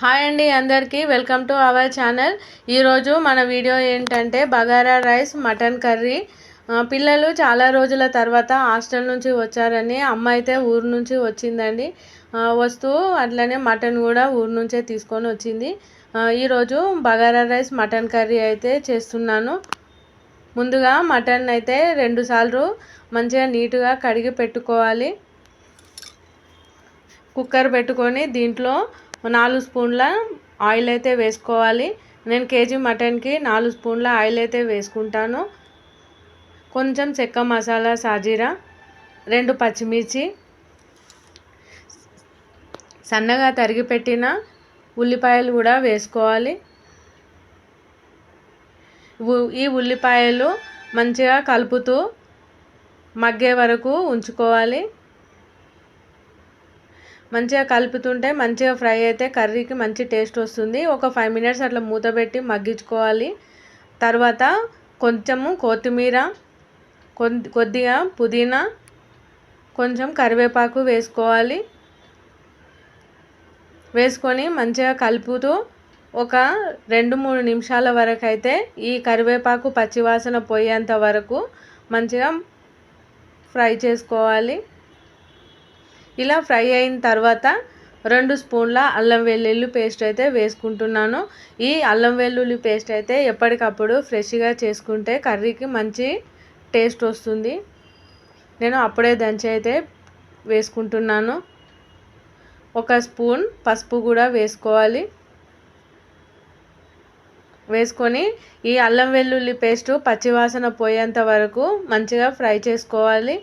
Hi అండి అందరికీ. Welcome to our channel. ఈరోజు మన వీడియో ఏంటంటే బగారా రైస్ మటన్ కర్రీ. పిల్లలు చాలా రోజుల తర్వాత హాస్టల్ నుంచి వచ్చారని అమ్మ అయితే ఊరు నుంచి వచ్చిందండి. వస్తూ అట్లనే మటన్ కూడా ఊరు నుంచే తీసుకొని వచ్చింది. ఈరోజు బగారా రైస్ మటన్ కర్రీ అయితే చేస్తున్నాను. ముందుగా మటన్ అయితే రెండుసార్లు మంచిగా నీట్గా కడిగి పెట్టుకోవాలి. కుక్కర్ పెట్టుకొని దీంట్లో నాలుగు స్పూన్ల ఆయిల్ అయితే వేసుకోవాలి. నేను కేజీ మటన్కి నాలుగు స్పూన్ల ఆయిల్ అయితే వేసుకుంటాను. కొంచెం చెక్క మసాలా సాజీరా రెండు పచ్చిమిర్చి సన్నగా తరిగి పెట్టిన ఉల్లిపాయలు కూడా వేసుకోవాలి. ఈ ఉల్లిపాయలు మంచిగా కలుపుతూ మగ్గే వరకు ఉంచుకోవాలి. మంచిగా కలుపుతుంటే మంచిగా ఫ్రై అయితే కర్రీకి మంచి టేస్ట్ వస్తుంది. ఒక ఫైవ్ మినిట్స్ అట్లా మూత పెట్టి మగ్గించుకోవాలి. తర్వాత కొంచెము కొత్తిమీర కొద్ది కొద్దిగా పుదీనా కొంచెం కరివేపాకు వేసుకోవాలి. వేసుకొని మంచిగా కలుపుతూ ఒక రెండు మూడు నిమిషాల వరకు అయితే ఈ కరివేపాకు పచ్చివాసన పోయేంత వరకు మంచిగా ఫ్రై చేసుకోవాలి. ఇలా ఫ్రై అయిన తర్వాత రెండు స్పూన్ల అల్లం వెల్లుల్లి పేస్ట్ అయితే వేసుకుంటున్నాను. ఈ అల్లం వెల్లుల్లి పేస్ట్ అయితే ఎప్పటికప్పుడు ఫ్రెష్గా చేసుకుంటే కర్రీకి మంచి టేస్ట్ వస్తుంది. నేను అప్పుడే దంచి అయితే వేసుకుంటున్నాను. ఒక స్పూన్ పసుపు కూడా వేసుకోవాలి. వేసుకొని ఈ అల్లం వెల్లుల్లి పేస్ట్ పచ్చివాసన పోయేంత వరకు మంచిగా ఫ్రై చేసుకోవాలి.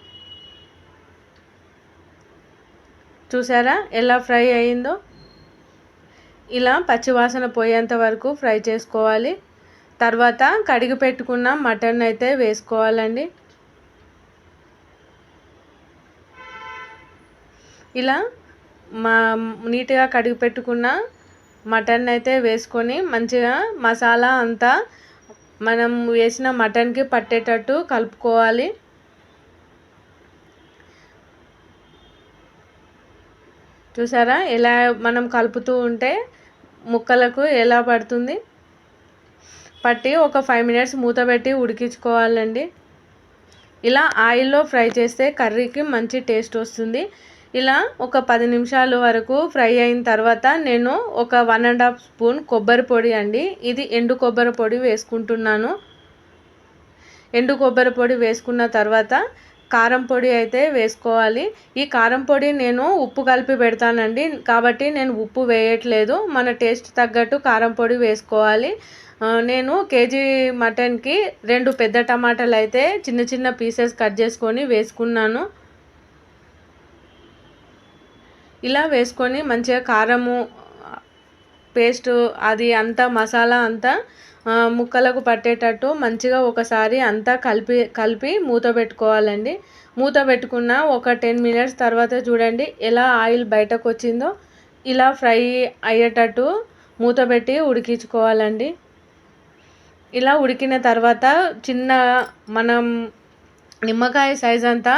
చూసారా? ఎలా ఫ్రై అయిందో? ఇలా పచ్చివాసన పోయేంత వరకు ఫ్రై చేసుకోవాలి. తర్వాత కడిగి పెట్టుకున్న మటన్ అయితే వేసుకోవాలండి. ఇలా మా నీట్గా కడిగి పెట్టుకున్న మటన్ అయితే వేసుకొని మంచిగా మసాలా అంతా మనం వేసిన మటన్కి పట్టేటట్టు కలుపుకోవాలి. చూసారా? ఎలా మనం కలుపుతూ ఉంటే ముక్కలకు ఎలా పడుతుంది? పట్టి ఒక ఫైవ్ మినిట్స్ మూత పెట్టి ఉడికించుకోవాలండి. ఇలా ఆయిల్లో ఫ్రై చేస్తే కర్రీకి మంచి టేస్ట్ వస్తుంది. ఇలా ఒక పది నిమిషాల వరకు ఫ్రై అయిన తర్వాత నేను ఒక వన్ అండ్ హాఫ్ స్పూన్ కొబ్బరి పొడి అండి. ఇది ఎండు కొబ్బరి పొడి వేసుకుంటున్నాను. ఎండు కొబ్బరి పొడి వేసుకున్న తర్వాత కారం పొడి అయితే వేసుకోవాలి. ఈ కారం పొడి నేను ఉప్పు కలిపి పెడతానండి. కాబట్టి నేను ఉప్పు వేయట్లేదు. మన టేస్ట్ తగ్గట్టు కారం పొడి వేసుకోవాలి. నేను కేజీ మటన్కి రెండు పెద్ద టమాటాలు అయితే చిన్న చిన్న పీసెస్ కట్ చేసుకొని వేసుకున్నాను. ఇలా వేసుకొని మంచిగా కారము పేస్ట్ అది అంతా మసాలా అంతా ముక్కలకు పట్టేటట్టు మంచిగా ఒకసారి అంతా కలిపి కలిపి మూత పెట్టుకోవాలండి. మూత పెట్టుకున్న ఒక టెన్ మినిట్స్ తర్వాత చూడండి ఎలా ఆయిల్ బయటకు వచ్చిందో ఇలా ఫ్రై అయ్యేటట్టు మూత పెట్టి ఉడికించుకోవాలండి. ఇలా ఉడికిన తర్వాత చిన్న మనం నిమ్మకాయ సైజ్ అంతా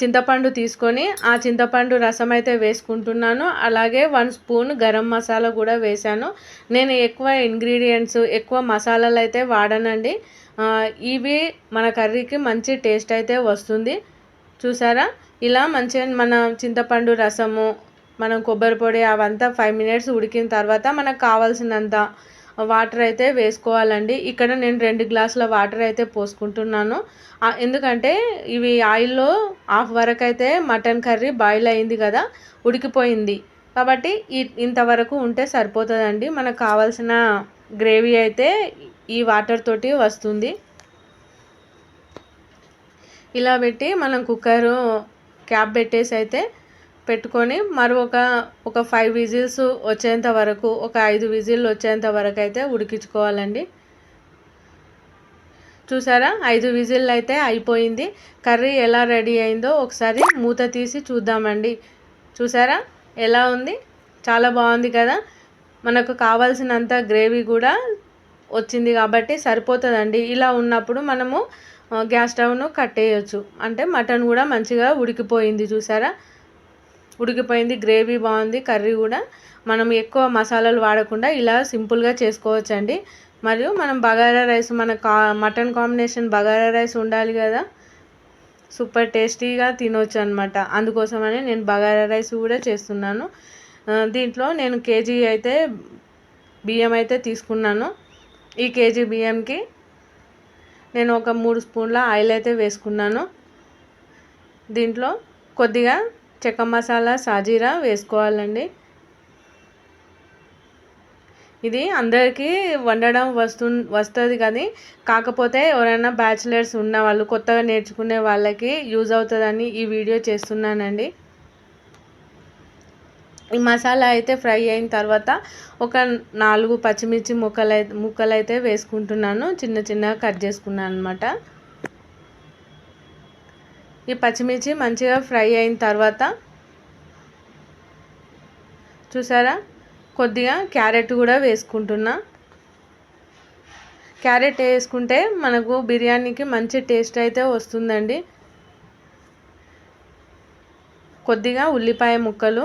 చింతపండు తీసుకొని ఆ చింతపండు రసం అయితే వేసుకుంటున్నాను. అలాగే వన్ స్పూన్ గరం మసాలా కూడా వేశాను. నేను ఎక్కువ ఇంగ్రీడియంట్స్ ఎక్కువ మసాలాలు అయితే వాడనండి. ఇవి మన కర్రీకి మంచి టేస్ట్ అయితే వస్తుంది. చూసారా? ఇలా మంచిగా మన చింతపండు రసము మనం కొబ్బరి పొడి అవంతా ఫైవ్ మినిట్స్ ఉడికిన తర్వాత మనకు కావాల్సినంత వాటర్ అయితే వేసుకోవాలండి. ఇక్కడ నేను రెండు గ్లాసుల వాటర్ అయితే పోసుకుంటున్నాను. ఎందుకంటే ఇవి ఆయిల్లో హాఫ్ వరకు అయితే మటన్ కర్రీ బాయిల్ అయింది కదా ఉడికిపోయింది. కాబట్టి ఇంతవరకు ఉంటే సరిపోతుందండి. మనకు కావాల్సిన గ్రేవీ అయితే ఈ వాటర్ తోటి వస్తుంది. ఇలా పెట్టి మనం కుక్కరు క్యాప్ పెట్టేసి అయితే పెట్టుకొని మరి ఒక ఒక ఫైవ్ విజిల్స్ వచ్చేంత వరకు ఒక ఐదు విజిల్ వచ్చేంత వరకు అయితే ఉడికించుకోవాలండి. చూసారా? ఐదు విజిల్ అయితే అయిపోయింది. కర్రీ ఎలా రెడీ అయిందో ఒకసారి మూత తీసి చూద్దామండి. చూసారా? ఎలా ఉంది? చాలా బాగుంది కదా? మనకు కావాల్సినంత గ్రేవీ కూడా వచ్చింది కాబట్టి సరిపోతుందండి. ఇలా ఉన్నప్పుడు మనము గ్యాస్ స్టవ్ను కట్టేయచ్చు. అంటే మటన్ కూడా మంచిగా ఉడికిపోయింది చూసారా? ఉడికిపోయింది గ్రేవీ బాగుంది కర్రీ కూడా. మనం ఎక్కువ మసాలాలు వాడకుండా ఇలా సింపుల్గా చేసుకోవచ్చండి. మరియు మనం బగారా రైస్ మన కా మటన్ కాంబినేషన్ బగారా రైస్ ఉండాలి కదా. సూపర్ టేస్టీగా తినొచ్చు అనమాట అందుకోసమని నేను బగారా రైస్ కూడా చేస్తున్నాను. దీంట్లో నేను కేజీ అయితే బియ్యం అయితే తీసుకున్నాను. ఈ కేజీ బియ్యంకి నేను ఒక మూడు స్పూన్ల ఆయిల్ అయితే వేసుకున్నాను. దీంట్లో కొద్దిగా చెక్క మసాలా సాజీరా వేసుకోవాలండి. ఇది అందరికీ వండడం వస్తు వస్తుంది కానీ కాకపోతే ఎవరైనా బ్యాచిలర్స్ ఉన్న వాళ్ళు కొత్తగా నేర్చుకునే వాళ్ళకి యూజ్ అవుతుందని ఈ వీడియో చేస్తున్నానండి. ఈ మసాలా అయితే ఫ్రై అయిన తర్వాత ఒక నాలుగు పచ్చిమిర్చి ముక్కలు ముక్కలైతే ముక్కలు అయితే వేసుకుంటున్నాను. చిన్న చిన్నగా కట్ చేసుకున్నాను అనమాట ఈ పచ్చిమిర్చి మంచిగా ఫ్రై అయిన తర్వాత చూసారా? కొద్దిగా క్యారెట్ కూడా వేసుకుంటున్నా. క్యారెట్ వేసుకుంటే మనకు బిర్యానీకి మంచి టేస్ట్ అయితే వస్తుందండి. కొద్దిగా ఉల్లిపాయ ముక్కలు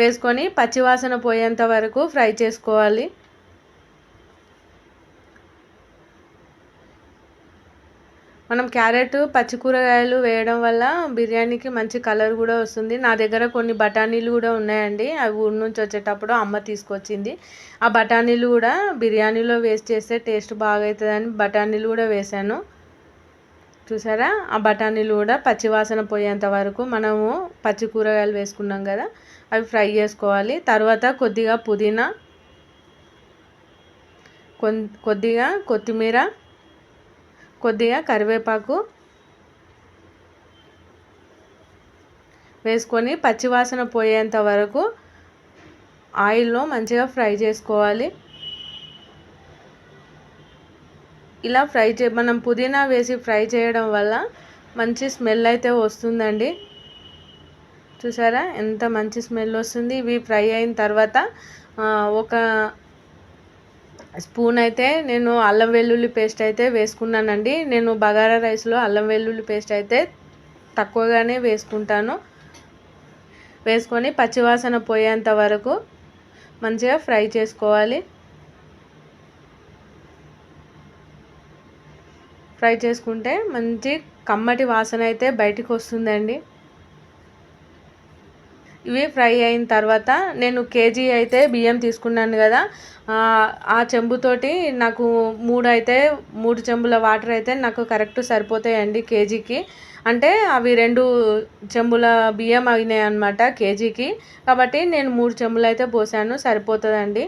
వేసుకొని పచ్చివాసన పోయేంత వరకు ఫ్రై చేసుకోవాలి. మనం క్యారెట్ పచ్చి కూరగాయలు వేయడం వల్ల బిర్యానీకి మంచి కలర్ కూడా వస్తుంది. నా దగ్గర కొన్ని బఠానీలు కూడా ఉన్నాయండి. అవి ఊరి నుంచి వచ్చేటప్పుడు అమ్మ తీసుకొచ్చింది. ఆ బఠానీలు కూడా బిర్యానీలో వేస్ట్ చేస్తే టేస్ట్ బాగా అవుతుందని బఠానీలు కూడా వేసాను చూసారా? ఆ బఠానీలు కూడా పచ్చివాసన పోయేంత వరకు మనము పచ్చి కూరగాయలు వేసుకున్నాం కదా అవి ఫ్రై చేసుకోవాలి. తర్వాత కొద్దిగా పుదీనా కొద్దిగా కొత్తిమీర కొద్దిగా కరివేపాకు వేసుకొని పచ్చివాసన పోయేంత వరకు ఆయిల్లో మంచిగా ఫ్రై చేసుకోవాలి. ఇలా ఫ్రై చే మనం పుదీనా వేసి ఫ్రై చేయడం వల్ల మంచి స్మెల్ అయితే వస్తుందండి. చూసారా? ఎంత మంచి స్మెల్ వస్తుంది. ఇవి ఫ్రై అయిన తర్వాత ఒక స్పూన్ అయితే నేను అల్లం వెల్లుల్లి పేస్ట్ అయితే వేసుకున్నానండి. నేను బగారా రైస్లో అల్లం వెల్లుల్లి పేస్ట్ అయితే తక్కువగానే వేసుకుంటాను. వేసుకొని పచ్చివాసన పోయేంత వరకు మంచిగా ఫ్రై చేసుకోవాలి. ఫ్రై చేసుకుంటే మంచి కమ్మటి వాసన అయితే బయటికి వస్తుందండి. ఇవి ఫ్రై అయిన తర్వాత నేను కేజీ అయితే బియ్యం తీసుకున్నాను కదా ఆ చెంబుతోటి నాకు మూడు అయితే మూడు చెంబుల వాటర్ అయితే నాకు కరెక్ట్ సరిపోతాయండి కేజీకి. అంటే అవి రెండు చెంబుల బియ్యం అయినాయి అనమాట కేజీకి. కాబట్టి నేను మూడు చెంబులు అయితే పోసాను సరిపోతుందండి.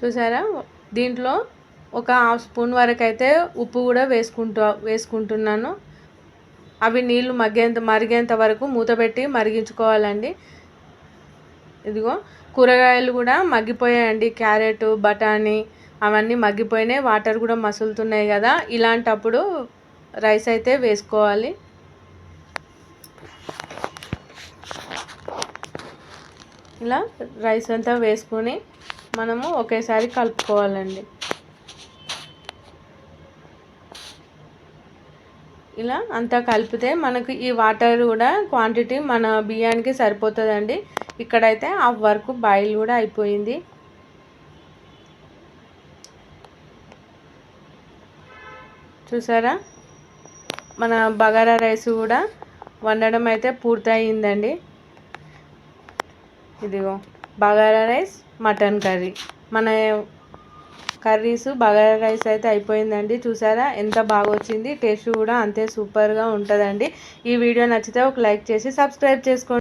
చూసారా? దీంట్లో ఒక హాఫ్ స్పూన్ వరకు అయితే ఉప్పు కూడా వేసుకుంటూ వేసుకుంటున్నాను. అవి నీళ్ళు మగ్గేంత మరిగేంత వరకు మూత పెట్టి మరిగించుకోవాలండి. ఇదిగో కూరగాయలు కూడా మగ్గిపోయాయండి. క్యారెట్ బఠానీ అవన్నీ మగ్గిపోయినాయి. వాటర్ కూడా మసులుతున్నాయి కదా. ఇలాంటప్పుడు రైస్ అయితే వేసుకోవాలి. ఇలా రైస్ అంతా వేసుకొని మనము ఒకేసారి కలుపుకోవాలండి. ఇలా అంతా కలిపితే మనకు ఈ వాటర్ కూడా క్వాంటిటీ మన బియ్యానికి సరిపోతుందండి. ఇక్కడైతే ఆ వర్క్ బాయిల్ కూడా అయిపోయింది. చూసారా? మన బగారా రైస్ కూడా వండడం అయితే పూర్తయిందండి. ఇదిగో బగారా రైస్ మటన్ కర్రీ. మన కర్రీస్ బగారా రైస్ అయితే అయిపోయిందండి. చూసారా? ఎంత బాగా వచ్చింది టేస్ట్ కూడా అంతే సూపర్గా ఉంటుందండి. ఈ వీడియో నచ్చితే ఒక లైక్ చేసి సబ్స్క్రైబ్ చేసుకోండి.